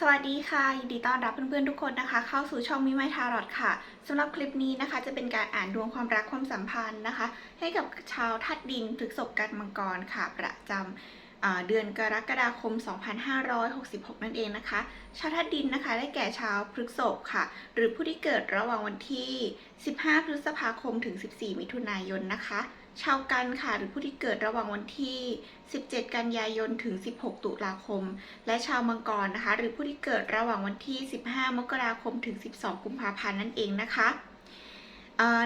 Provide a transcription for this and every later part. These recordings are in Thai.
สวัสดีค่ะ ยินดีต้อนรับเพื่อนๆทุกคนนะคะ เข้าสู่ช่องมิไมทารอดค่ะสำหรับคลิปนี้นะคะ จะเป็นการอ่านดวงความรักความสัมพันธ์นะคะ ให้กับชาวธาตุดินพฤษภกันมังกรค่ะ ประจำอ่า เดือนกรกฎาคม 2566 นั่นเองนะคะ ชาวธาตุดินนะคะ ได้แก่ชาวพฤกษภค่ะ หรือผู้ที่เกิดระหว่างวันที่ 15 พฤษภาคมถึง 14 มิถุนายนนะคะ ชาวกันค่ะ หรือผู้ที่เกิดระหว่างวันที่ 17 กันยายนถึง 16 ตุลาคม และชาวมังกรนะคะ หรือผู้ที่เกิดระหว่างวันที่ 15 มกราคมถึง 12 กุมภาพันธ์นั่นเองนะคะ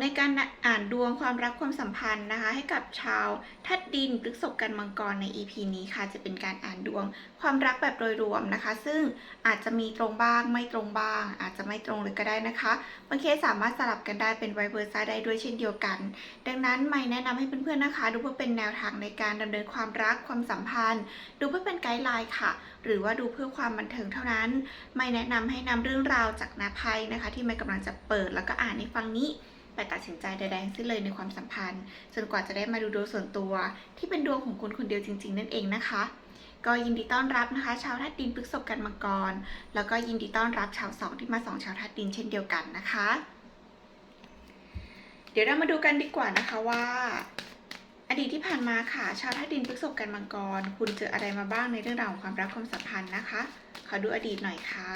ในการอ่านดวงความรักความสัมพันธ์นะคะ ให้กับชาวธาตุดินพฤษภกันมังกรใน EP นี้ค่ะ จะเป็นการอ่านดวงความรักแบบโดยรวมนะคะ ซึ่งอาจจะมีตรงบ้างไม่ตรงบ้าง อาจจะไม่ตรงเลยก็ได้นะคะบางเคสสามารถสลับกันได้เป็นไวเวอร์ซ่าได้ด้วยเช่นเดียวกัน ดังนั้นไม่แนะนำให้เพื่อนๆนะคะ ดูเพื่อเป็นแนวทางในการดำเนินความรักความสัมพันธ์ ดูเพื่อเป็นไกด์ไลน์ค่ะ หรือว่าดูเพื่อความบันเทิงเท่านั้น ไม่แนะนำให้นำเรื่องราวจากนาภัยนะคะ ที่ไม่กำลังจะเปิดแล้วก็อ่านในฟังนี้ ไปตัดสินใจใดๆทั้งสิ้นเลยในความสัมพันธ์ จนกว่าจะได้มาดูดวงส่วนตัว ที่เป็นดวงของคุณคนเดียวจริง ๆ นั่นเองนะคะ ก็ยินดีต้อนรับนะคะ ชาวธาตุดินพฤษภกันมังกร แล้วก็ยินดีต้อนรับชาวสองที่มาสองชาวธาตุดินเช่นเดียวกันนะคะ เดี๋ยวเรามาดูกันดีกว่านะคะว่า อดีตที่ผ่านมาค่ะ ชาวธาตุดินพฤษภกันมังกร คุณเจออะไรมาบ้างในเรื่องราวของความรักความสัมพันธ์นะคะ ขอดูอดีตหน่อยค่ะ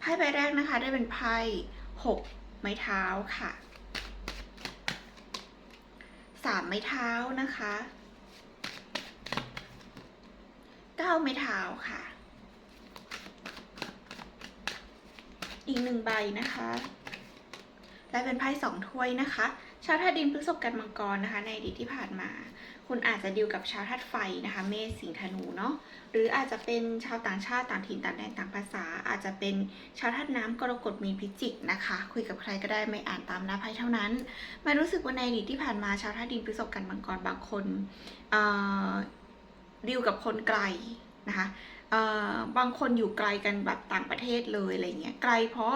ไพ่ใบแรกนะคะได้เป็นไพ่ หกไม้เท้าค่ะสามไม้เท้านะคะเก้าไม้เท้าค่ะ อีกหนึ่งใบนะคะ และเป็นไพ่สองถ้วยนะคะ ชาวธาตุดินพฤษภกันมังกรนะคะ ในอดีตที่ผ่านมา คุณอาจจะดีลกับชาวธาตุไฟนะคะ เมษสิงห์ธนูเนาะหรืออาจจะเป็นชาวต่างชาติต่างถิ่นต่างแดนต่างภาษา อาจจะเป็นชาวธาตุน้ำกรกฎมีนพิจิกนะคะ คุยกับใครก็ได้ไม่อ่านตามหน้าไพ่เท่านั้นมารู้สึกว่าในอดีตที่ผ่านมาชาวธาตุดินพฤษภกันมังกรบางคนดีลกับคนไกลนะคะบางคนอยู่ไกลกันแบบต่างประเทศเลยอะไรเงี้ยไกลเพราะ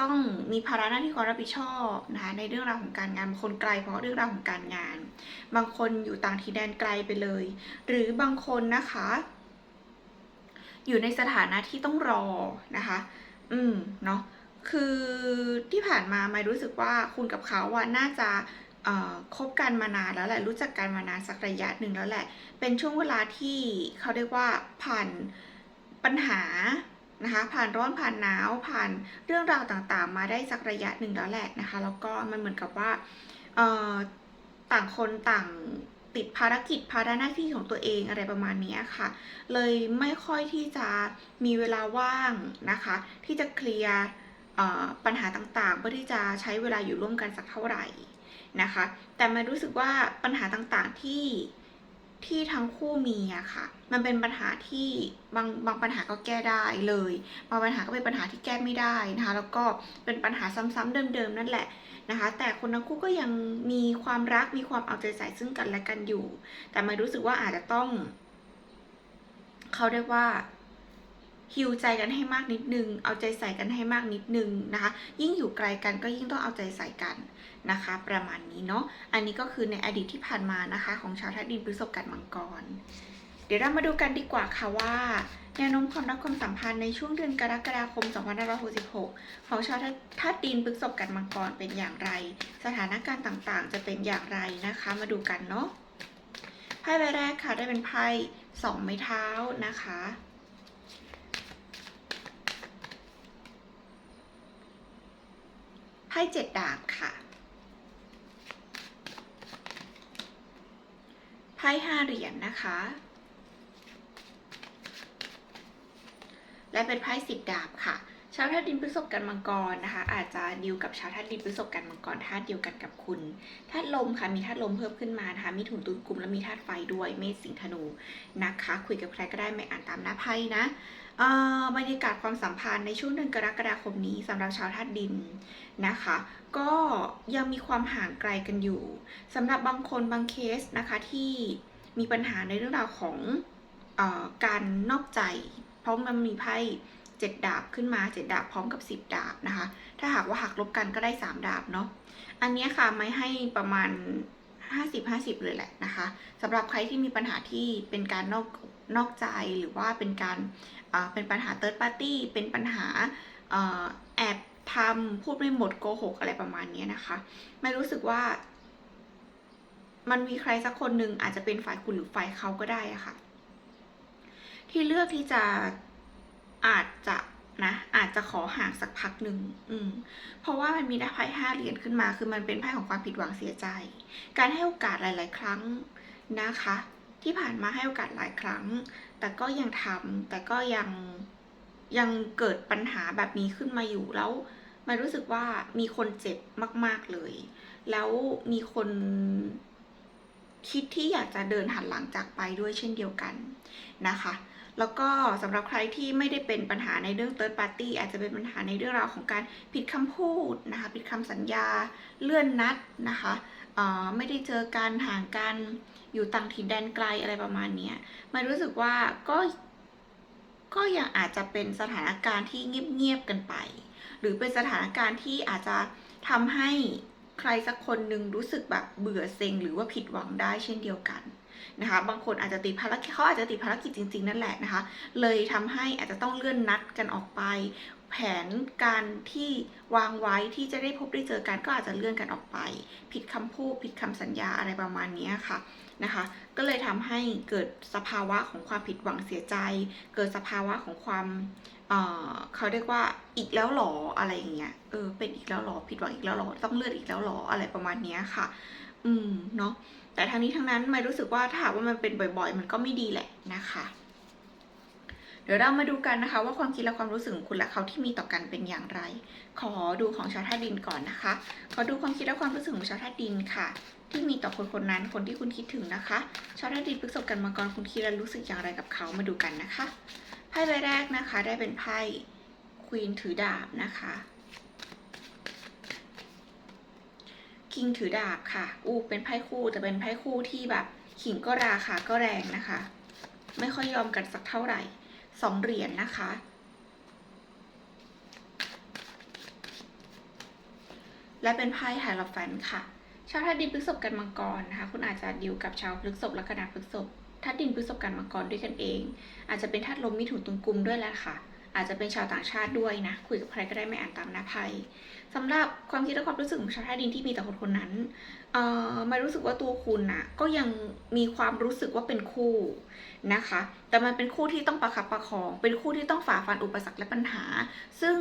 ต้องมีภาระหน้าที่ความรับผิดชอบนะคะในเรื่องราวของการงานบางคนไกลเพราะเรื่องราวของการงาน บางคนอยู่ต่างถิ่นแดนไกลไปเลย หรือบางคนนะคะ อยู่ในสถานะที่ต้องรอนะคะ อืมเนาะคือที่ผ่านมาไม่รู้สึกว่าคุณกับเขาว่าน่าจะคบกันมานานแล้วแหละรู้จักกันมานานสักระยะหนึ่งแล้วแหละ เป็นช่วงเวลาที่เขาเรียกว่าผ่านปัญหา นะคะผ่านร้อนผ่านหนาวผ่านเรื่องราวต่างๆ มาได้สักระยะหนึ่งแล้วแหละนะคะ แล้วก็มันเหมือนกับว่าต่างคนต่างติดภารกิจภาระหน้าที่ของตัวเองอะไรประมาณนี้ค่ะ เลยไม่ค่อยที่จะมีเวลาว่างนะคะ ที่จะเคลียร์ปัญหาต่างๆ เพื่อที่จะใช้เวลาอยู่ร่วมกันสักเท่าไหร่นะคะ แต่มันรู้สึกว่าปัญหาต่างๆที่ ที่ทั้งคู่มีอะค่ะ มันเป็นปัญหาที่บางบางปัญหาก็แก้ได้เลยบางปัญหาก็เป็นปัญหาที่แก้ไม่ได้นะคะ แล้วก็เป็นปัญหาซ้ำๆเดิมๆนั่นแหละนะคะ แต่คนทั้งคู่ก็ยังมีความรักมีความเอาใจใส่ซึ่งกันและกันอยู่ แต่มันรู้สึกว่าอาจจะต้อง เขาเรียกว่า ฮิวใจกันให้มากนิดนึง เอาใจใส่กันให้มากนิดนึงนะคะ ยิ่งอยู่ไกลกันก็ยิ่งต้องเอาใจใส่กันนะคะ ประมาณนี้เนาะ อันนี้ก็คือในอดีตที่ผ่านมานะคะ ของชาวธาตุดินพฤษภกันมังกร เดี๋ยวเรามาดูกันดีกว่าค่ะว่าแนวโน้มความรักความสัมพันธ์ในช่วงเดือนกรกฎาคม 2566 ของชาวธาตุดินพฤษภกันมังกรเป็นอย่างไร สถานการณ์ต่างๆ จะเป็นอย่างไรนะคะ มาดูกันเนาะ ไพ่ใบแรกค่ะได้เป็นไพ่สองไม้เท้านะคะ พ่เจ็ดดาบค่ะ ไพ่ห้าเหรียญนะคะ และเป็นไพ่สิบดาบค่ะ ชาวธาตุดินพฤษภกันมังกรนะคะ อาจจะดิวกับชาวธาตุดินพฤษภกันมังกรธาตุเดียวกันกับคุณธาตุลมค่ะมีธาตุลมเพิ่มขึ้นมานะคะมีถุนตุนกลุ่มและมีธาตุไฟด้วยเมษสิงธนูนะคะ คุยกับใครก็ได้ไม่อ่านตามหน้าไพ่นะบรรยากาศความสัมพันธ์ในช่วงเดือนกรกฎาคมนี้สำหรับชาวธาตุดินนะคะ ก็ยังมีความห่างไกลกันอยู่สำหรับบางคนบางเคสนะคะที่มีปัญหาในเรื่องราวของอการนอกใจ เพราะมันมีไพ่ เจ็ดดาบขึ้นมาเจ็ดดาบพร้อมกับสิบดาบนะคะ ถ้าหากว่าหักลบกันก็ได้สามดาบเนาะ อันนี้ค่ะไม่ให้ประมาณ 50 50 เลยแหละนะคะสำหรับใครที่มีปัญหาที่เป็นการนอกนอกใจหรือว่าเป็นการเป็นปัญหา third party เป็นปัญหาอแอบทำพูดไม่หมดโกหกอะไรประมาณนี้นะคะ ไม่รู้สึกว่า มันมีใครสักคนหนึ่งอาจจะเป็นฝ่ายคุณหรือฝ่ายเขาก็ได้อะค่ะ ที่เลือกที่จะ อาจจะนะอาจจะขอห่างสักพักหนึ่งอืม เพราะว่ามันมีได้ไพ่ห้าเหรียญขึ้นมา คือมันเป็นไพ่ของความผิดหวังเสียใจ การให้โอกาสหลาย ๆ ครั้งนะคะ ที่ผ่านมาให้โอกาสหลายครั้ง แต่ก็ยังทำแต่ก็ยังยังเกิดปัญหาแบบนี้ขึ้นมาอยู่แล้วมันรู้สึกว่ามีคนเจ็บมาก ๆเลย แล้วมีคนคิดที่อยากจะเดินหันหลังจากไปด้วยเช่นเดียวกันนะคะ แล้วก็สำหรับใครที่ไม่ได้เป็นปัญหาในเรื่อง third party อาจจะเป็นปัญหาในเรื่องราวของการผิดคำพูดนะคะผิดคำสัญญาเลื่อนนัดนะคะไม่ได้เจอกันห่างกันอยู่ต่างถิ่นแดนไกลอะไรประมาณนี้มันรู้สึกว่าก็ก็ยังอาจจะเป็นสถานการณ์ที่เงียบๆกันไป หรือเป็นสถานการณ์ที่อาจจะทำให้ใครสักคนหนึ่งรู้สึกแบบเบื่อเซ็งหรือว่าผิดหวังได้เช่นเดียวกัน นะคะ บางคนอาจจะติดภารกิจเขาอาจจะติดภารกิจจริง ๆ นั่นแหละนะคะ เลยทำให้อาจจะต้องเลื่อนนัดกันออกไป แผนการที่วางไว้ที่จะได้พบได้เจอกันก็อาจจะเลื่อนกันออกไป ผิดคำพูดผิดคำสัญญาอะไรประมาณนี้ค่ะนะคะ ก็เลยทำให้เกิดสภาวะของความผิดหวังเสียใจ เกิดสภาวะของความเเขาเรียกว่าอีกแล้วหรออะไรอย่างเงี้ย เออ เป็นอีกแล้วหรอผิดหวังอีกแล้วหรอต้องเลื่อนอีกแล้วหรออะไรประมาณนี้ค่ะ อืม เนาะ แต่ทั้งนี้ทั้งนั้นไม่รู้สึกว่าถ้าหากว่ามันเป็นบ่อย ๆ มันก็ไม่ดีแหละนะคะ เดี๋ยวเรามาดูกันนะคะ ว่าความคิดและความรู้สึกของคุณและเขาที่มีต่อกันเป็นอย่างไร ขอดูของชาวธาตุดินก่อนนะคะ ขอดูความคิดและความรู้สึกของชาวธาตุดินค่ะที่มีต่อคนคนนั้นคนที่คุณคิดถึงนะคะชาวธาตุดินพฤษภกันมังกรคุณคิดและรู้สึกอย่างไรกับเขามาดูกันนะคะไพ่ใบแรกนะคะ ได้เป็นไพ่ควีนถือดาบนะคะ คิงถือดาบค่ะ อู้เป็นไพ่คู่แต่เป็นไพ่คู่ที่แบบขิงก็ราคาก็แรงนะคะ ไม่ค่อยยอมกันสักเท่าไหร่สองเหรียญนนะคะ และเป็นไพ่ไฮโลแฟนค่ะ ชาวธาตุดินพฤษภกันมังกรนะคะ คุณอาจจะดิวกับชาวพฤษภและกระดาษพฤษภธาตุดินพฤษภกันมังกรด้วยกันเอง อาจจะเป็นธาตุลมมิถุนตุลกุมด้วยแหละค่ะ อาจจะเป็นชาวต่างชาติด้วยนะ คุยกับใครก็ได้ไม่อ่านตามหน้าไพ่สำหรับความคิดและความรู้สึกของชาวธาตุดินที่มีต่อคนคนนั้นเอ่อม่รู้สึกว่าตัวคุณนะก็ยังมีความรู้สึกว่าเป็นคู่นะคะ แต่มันเป็นคู่ที่ต้องประคับประคอง เป็นคู่ที่ต้องฝ่าฟันอุปสรรคและปัญหา ซึ่ง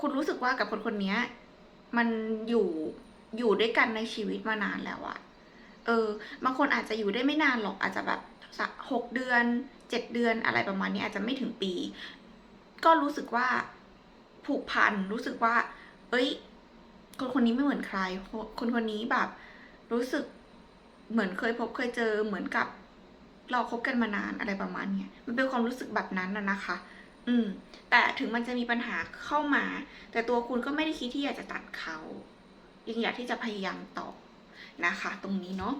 คุณรู้สึกว่ากับคนคนนี้มันอยู่อยู่ด้วยกันในชีวิตมานานแล้วอะเออบางคนอาจจะอยู่ได้ไม่นานหรอกอาจจะแบบ หกเดือน เจ็ดเดือนอะไรประมาณนี้อาจจะไม่ถึงปี ก็รู้สึกว่าผูกพันรู้สึกว่า เอ้ย คนคนนี้ไม่เหมือนใคร คนคนนี้แบบ รู้สึกเหมือนเคยพบเคยเจอเหมือนกับเราคบกันมานานอะไรประมาณเนี้ยมันเป็นความรู้สึกแบบนั้นนะนะคะ อืม แต่ถึงมันจะมีปัญหาเข้ามา แต่ตัวคุณก็ไม่ได้คิดที่อยากจะตัดเขายังอยากที่จะพยายามต่อนะคะ ตรงนี้เนาะ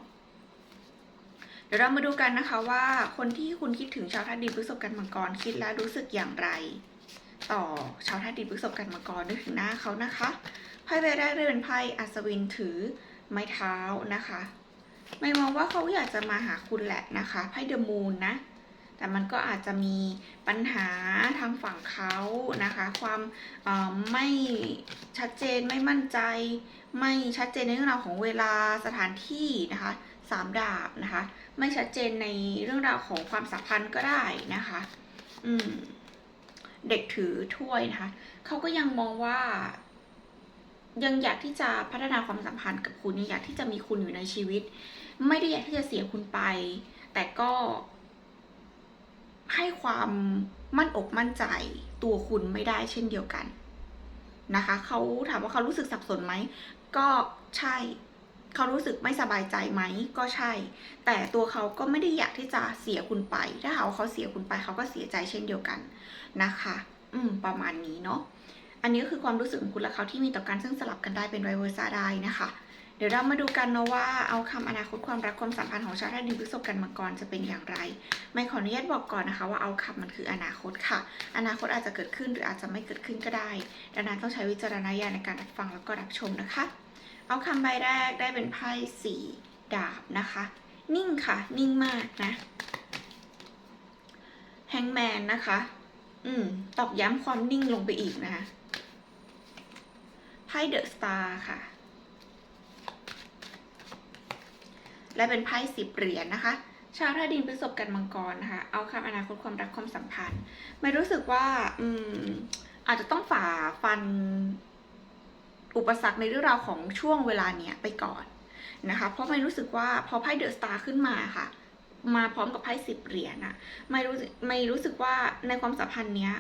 ดี๋ยวเรามาดูกันนะคะว่าคนที่คุณคิดถึงชาวธาตุดินพฤษภกันมังกรคิดแล้วรู้สึกอย่างไร ต่อชาวธาตุดินพฤษภกันมังกรนึกถึงหน้าเขานะคะไพ่ใบแรกได้เป็นไพ่อัศวินถือไม้เท้านะคะไม่มองว่าเขาอยากจะมาหาคุณแหละนะคะไพ่เดอะมูนนะแต่มันก็อาจจะมีปัญหาทางฝั่งเขานะคะ ความออไม่ชัดเจนไม่มั่นใจ ไม่ชัดเจนในเรื่องราวของเวลาสถานที่นะคะ สามดาบนะคะ ไม่ชัดเจนในเรื่องราวของความสัมพันธ์ก็ได้นะคะ อืม เด็กถือถ้วยนะคะเขาก็ยังมองว่า ยังอยากที่จะพัฒนาความสัมพันธ์กับคุณยังอยากที่จะมีคุณอยู่ในชีวิต ไม่ได้อยากที่จะเสียคุณไป แต่ก็ ให้ความมั่นอกมั่นใจตัวคุณไม่ได้เช่นเดียวกันนะคะเขาถามว่าเขารู้สึกสับสนไหม ก็ใช่ เขารู้สึกไม่สบายใจไหมก็ใช่ แต่ตัวเขาก็ไม่ได้อยากที่จะเสียคุณไป ถ้าหากว่าเขาเสียคุณไปเขาก็เสียใจเช่นเดียวกันนะคะ อืม ประมาณนี้เนาะอันนี้ก็คือความรู้สึกของคุณและเขาที่มีต่อกันซึ่งสลับกันได้เป็นไวเวอร์ซ่าได้นะคะ เดี๋ยวเรามาดูกันเนาะว่าเอาคำอนาคตความรักความสัมพันธ์ของชาวธาตุดินพฤษภกันมังกรจะเป็นอย่างไร ไม่ขออนุญาตบอกก่อนนะคะว่าเอาคำมันคืออนาคตค่ะ อนาคตอาจจะเกิดขึ้นหรืออาจจะไม่เกิดขึ้นก็ได้ ดังนั้นต้องใช้วิจารณญาณในการรับฟังแล้วก็รับชมนะคะ เอาคำใบแรกได้เป็นไพ่สี่ดาบนะคะ นิ่งค่ะ นิ่งมากนะแฮงแมนนะคะ อืม ตอกย้ำความนิ่งลงไปอีกนะคะไพ่เดอะสตาร์ค่ะ และเป็นไพ่สิบเหรียญนะคะ ชาวธาดินพฤษภกันมังกรนะคะ เอาคำอนาคตความรักความสัมพันธ์ ไม่รู้สึกว่า อืม อาจจะต้องฝ่าฟัน อุปสรรคในเรื่องราวของช่วงเวลาเนี้ยไปก่อนนะคะ เพราะไม่รู้สึกว่าพอไพ่เดอะสตาร์ขึ้นมาค่ะ มาพร้อมกับไพ่สิบเหรียญอะไม่รู้ไม่รู้สึกว่าในความสัมพันธ์เนี้ย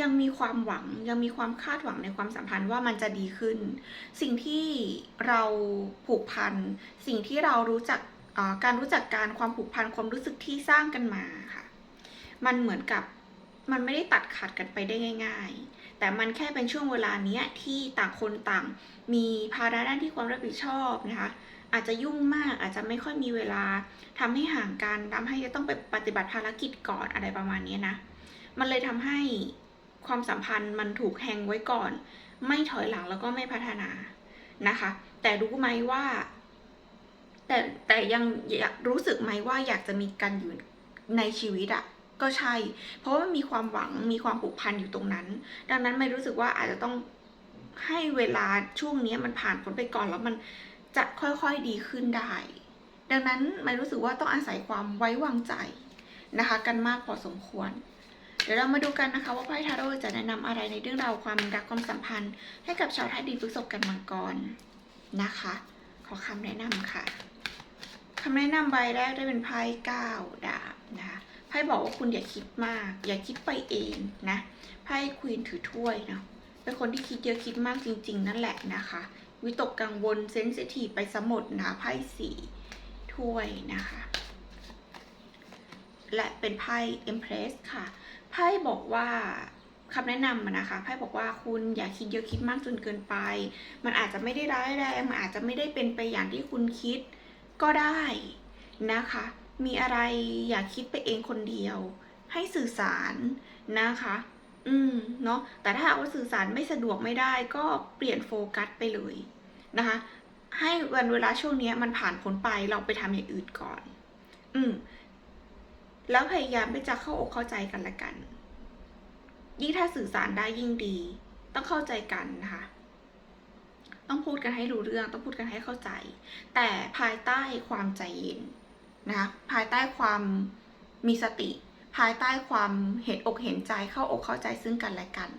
ยังมีความหวังยังมีความคาดหวังในความสัมพันธ์ว่ามันจะดีขึ้น สิ่งที่เราผูกพัน สิ่งที่เรารู้จักการรู้จักการความผูกพันความรู้สึกที่สร้างกันมาค่ะ มันเหมือนกับมันไม่ได้ตัดขาดกันไปได้ง่าย ๆ แต่มันแค่เป็นช่วงเวลาเนี้ยที่ต่างคนต่าง มีภาระด้านที่ความรับผิดชอบนะคะ อาจจะยุ่งมากอาจจะไม่ค่อยมีเวลาทำให้ห่างกันทำให้จะต้องไปปฏิบัติภารกิจก่อนอะไรประมาณนี้นะ มันเลยทำให้ความสัมพันธ์มันถูกแฮงไว้ก่อน ไม่ถอยหลังแล้วก็ไม่พัฒนานะคะ แต่รู้ไหมว่า แต่แต่ยังรู้สึกไหมว่าอยากจะมีกันอยู่ในชีวิตอะ ก็ใช่ เพราะว่ามีความหวังมีความผูกพันอยู่ตรงนั้น ดังนั้นไม่รู้สึกว่าอาจจะต้องให้เวลาช่วงนี้มันผ่านพ้นไปก่อนแล้วมันจะค่อยๆดีขึ้นได้ ดังนั้นไม่รู้สึกว่าต้องอาศัยความไว้วางใจนะคะ กันมากพอสมควร เดี๋ยวเรามาดูกันนะคะว่าไพ่ทาโร่จะแนะนำอะไรในเรื่องราวความรักความสัมพันธ์ ให้กับชาวธาตุดินพฤษภกันมังกรนะคะ ขอคำแนะนำค่ะคำแนะนำใบแรกได้เป็นไพ่เก้าดาบนะคะ ไพ่บอกว่าคุณอย่าคิดมาก อย่าคิดไปเองนะไพ่ควีนถือถ้วยเนาะเป็นคนที่คิดเยอะคิดมากจริง ๆ นั่นแหละนะคะ วิตกกังวลเซนซิทีฟไปสมดนะไพ่สี่ถ้วยนะคะ และเป็นไพ่ Empress ค่ะไพ่บอกว่าคำแนะนำนะคะไพ่บอกว่าคุณอย่าคิดเยอะคิดมากจนเกินไป มันอาจจะไม่ได้ร้ายแรงมันอาจจะไม่ได้เป็นไปอย่างที่คุณคิดก็ได้นะคะ มีอะไรอย่าคิดไปเองคนเดียว ให้สื่อสารนะคะ อืมเนาะแต่ถ้าหากว่าสื่อสารไม่สะดวกไม่ได้ก็เปลี่ยนโฟกัสไปเลยนะคะ ให้วันเวลาช่วงนี้มันผ่านพ้นไปเราไปทำอย่างอื่นก่อน อืมแล้วพยายามที่จะเข้าอกเข้าใจกันละกัน ยิ่งถ้าสื่อสารได้ยิ่งดี ต้องเข้าใจกันนะคะ ต้องพูดกันให้รู้เรื่อง ต้องพูดกันให้เข้าใจ แต่ภายใต้ความใจเย็น นะคะภายใต้ความมีสติ ภายใต้ความเห็นอกเห็นใจเข้าอกเข้าใจซึ่งกันและกัน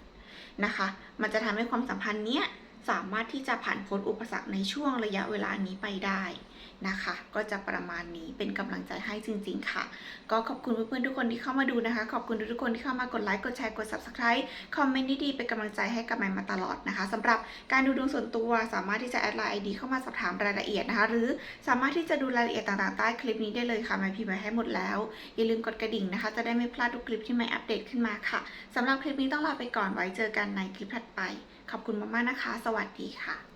นะคะ มันจะทำให้ความสัมพันธ์เนี้ยสามารถที่จะผ่านพ้นอุปสรรคในช่วงระยะเวลานี้ไปได้ นะคะ ก็จะประมาณนี้เป็นกำลังใจให้จริง ๆ ค่ะ ก็ขอบคุณเพื่อนๆทุกคนที่เข้ามาดูนะคะ ขอบคุณทุกคนที่เข้ามากดไลค์กดแชร์กด subscribe คอมเมนต์ดีๆเป็นกำลังใจให้กับใหม่มาตลอดนะคะสำหรับการดูดวงส่วนตัวสามารถที่จะแอดไลน์ไอดีเข้ามาสอบถามรายละเอียดนะคะ หรือสามารถที่จะดูรายละเอียดต่างๆใต้คลิปนี้ได้เลยค่ะใหม่พิมพ์ไว้ให้หมดแล้ว อย่าลืมกดกระดิ่งนะคะ จะได้ไม่พลาดทุกคลิปที่ใหม่อัปเดตขึ้นมาค่ะสำหรับคลิปนี้ต้องลาไปก่อนไว้เจอกันในคลิปถัดไป ขอบคุณมากๆนะคะ สวัสดีค่ะ